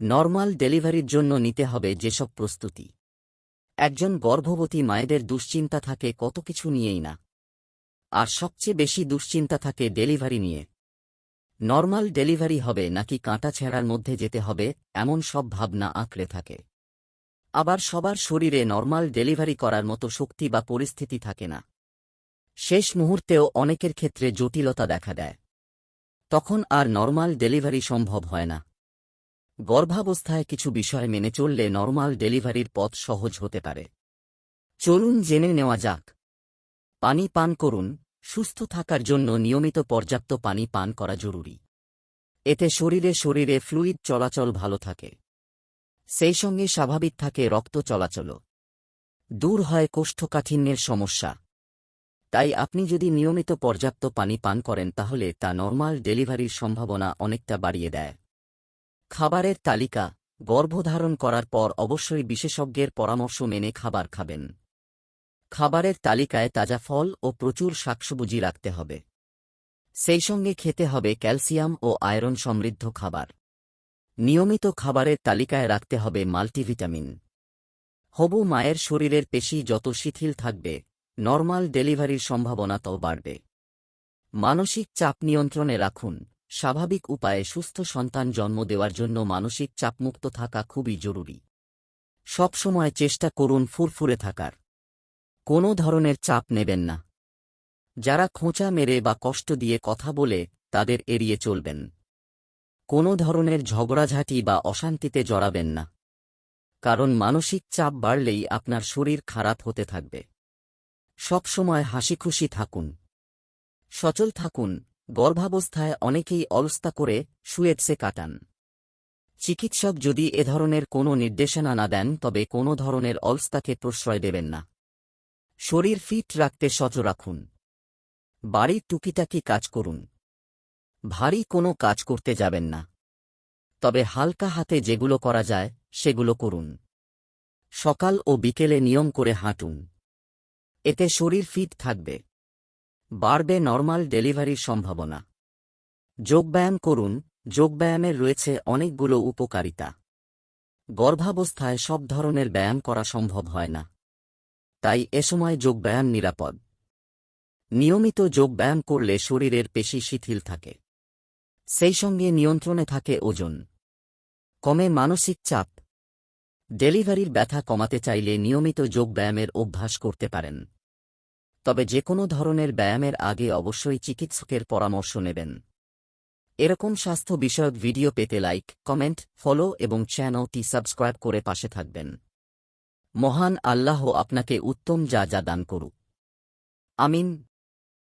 Normal ডেলিভারির জন্য নিতে হবে যেসব প্রস্তুতি। একজন গর্ভবতী মায়েদের দুশ্চিন্তা থাকে কত কিছু নিয়েই না। আর সবচেয়ে বেশি দুশ্চিন্তা থাকে ডেলিভারি নিয়ে। নর্মাল ডেলিভারি হবে নাকি কাঁটা ছেঁড়ার মধ্যে যেতে হবে, এমন সব ভাবনা আঁকড়ে থাকে। আবার সবার শরীরে নর্মাল ডেলিভারি করার মতো শক্তি বা পরিস্থিতি থাকে না। শেষ মুহূর্তেও অনেকের ক্ষেত্রে জটিলতা দেখা দেয়। তখন আর নর্মাল ডেলিভারি সম্ভব হয় না। গর্ভাবস্থায় কিছু বিষয় মেনে চললে নর্মাল ডেলিভারির পথ সহজ হতে পারে। চলুন জেনে নেওয়া যাক। পানি পান করুন, সুস্থ থাকার জন্য নিয়মিত পর্যাপ্ত পানি পান করা জরুরি। এতে শরীরে শরীরে ফ্লুইড চলাচল ভালো থাকে। সেই সঙ্গে স্বাভাবিক থাকে রক্ত চলাচল দূর হয় কোষ্ঠকাঠিন্যের সমস্যা। তাই আপনি যদি নিয়মিত পর্যাপ্ত পানি পান করেন তাহলে তা নর্মাল ডেলিভারির সম্ভাবনা অনেকটা বাড়িয়ে দেয়। খাবারের তালিকা, গর্ভধারণ করার পর অবশ্যই বিশেষজ্ঞের পরামর্শ মেনে খাবার খাবেন। খাবারের তালিকায় তাজা ফল ও প্রচুর শাকসবুজি রাখতে হবে। সেই সঙ্গে খেতে হবে ক্যালসিয়াম ও আয়রন সমৃদ্ধ খাবার। নিয়মিত খাবারের তালিকায় রাখতে হবে মাল্টিভিটামিন। হবু মায়ের শরীরের পেশি যত শিথিল থাকবে, নর্মাল ডেলিভারির সম্ভাবনা তত বাড়বে। মানসিক চাপ নিয়ন্ত্রণে রাখুন। স্বাভাবিক উপায়ে সুস্থ সন্তান জন্ম দেওয়ার জন্য মানসিক চাপমুক্ত থাকা খুবই জরুরি। সবসময় চেষ্টা করুন ফুরফুরে থাকার। কোনো ধরনের চাপ নেবেন না। যারা খোঁচা মেরে বা কষ্ট দিয়ে কথা বলে, তাদের এড়িয়ে চলবেন। কোনো ধরনের ঝগড়াঝাঁটি বা অশান্তিতে জড়াবেন না। কারণ মানসিক চাপ বাড়লেই আপনার শরীর খারাপ হতে থাকবে। সবসময় হাসিখুশি থাকুন। সচল থাকুন। গর্ভাবস্থায় অনেকেই অলস্তা করে শুয়েছে কাটান। চিকিৎসক যদি এ ধরনের কোনো নির্দেশনা না দেন, তবে কোনো ধরনের অলস্তাকে প্রশ্রয় দেবেন না। শরীর ফিট রাখতে সচ রাখুন। বাড়ির টুকিটাকি কাজ করুন। ভারী কোনো কাজ করতে যাবেন না। তবে হালকা হাতে যেগুলো করা যায়, সেগুলো করুন। সকাল ও বিকেলে নিয়ম করে হাঁটুন। এতে শরীর ফিট থাকবে। বাড়বে নর্মাল ডেলিভারির সম্ভাবনা। যোগব্যায়াম করুন যোগব্যায়ামের রয়েছে অনেকগুলো উপকারিতা। গর্ভাবস্থায় সব ধরনের ব্যায়াম করা সম্ভব হয় না। তাই এ সময় যোগব্যায়াম নিরাপদ। নিয়মিত যোগব্যায়াম করলে শরীরের পেশি শিথিল থাকে। সেই সঙ্গে নিয়ন্ত্রণে থাকে ওজন। কমে মানসিক চাপ। ডেলিভারির ব্যথা কমাতে চাইলে নিয়মিত যোগব্যায়ামের অভ্যাস করতে পারেন। তবে যে কোনো ধরনের ব্যায়ামের আগে অবশ্যই চিকিৎসকের পরামর্শ নেবেন। এরকম স্বাস্থ্য বিষয়ক ভিডিও পেতে লাইক, কমেন্ট, ফলো এবং চ্যানেলটি সাবস্ক্রাইব করে পাশে থাকবেন। মহান আল্লাহ আপনাকে উত্তম যা যা দান করুক। আমিন।